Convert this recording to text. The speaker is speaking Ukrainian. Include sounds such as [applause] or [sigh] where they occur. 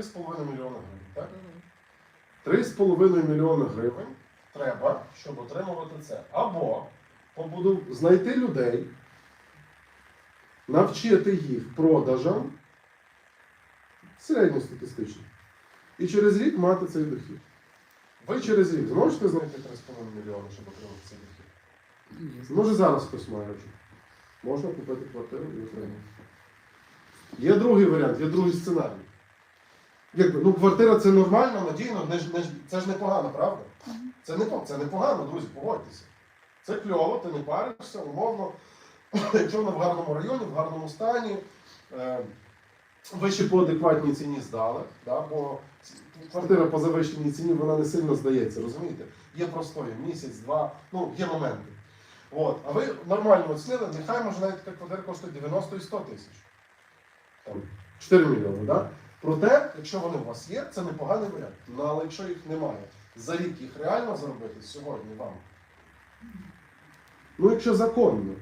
3,5 мільйона гривень. Так? 3,5 мільйона гривень треба, щоб отримувати це. Або побуду знайти людей, навчити їх продажам середньостатистично. І через рік мати цей дохід. Ви через рік зможете знайти 3,5 мільйони, щоб отримати цей дохід? Може зараз хтось має вже. Можна купити квартиру і отримати. Є другий варіант, є другий сценарій. Якби, ну, квартира це нормально, надійно, не, не, це ж непогано, правда? Це не, це непогано, друзі, погодьтеся. Це кльово, ти не паришся, умовно. [coughs] Якщо вона в гарному районі, в гарному стані, е, ви ще по адекватній ціні здали, да, бо квартира по завищеній ціні вона не сильно здається, розумієте? Є простої, місяць, два, ну, є моменти. От. А ви нормально оцінили, нехай може навіть така квартира коштує 90 і 100 тисяч. Там, 4 мільйони, да? Проте, якщо вони у вас є, це непоганий варіант. Ну, але якщо їх немає, за рік їх реально заробити сьогодні вам. Ну, якщо законно.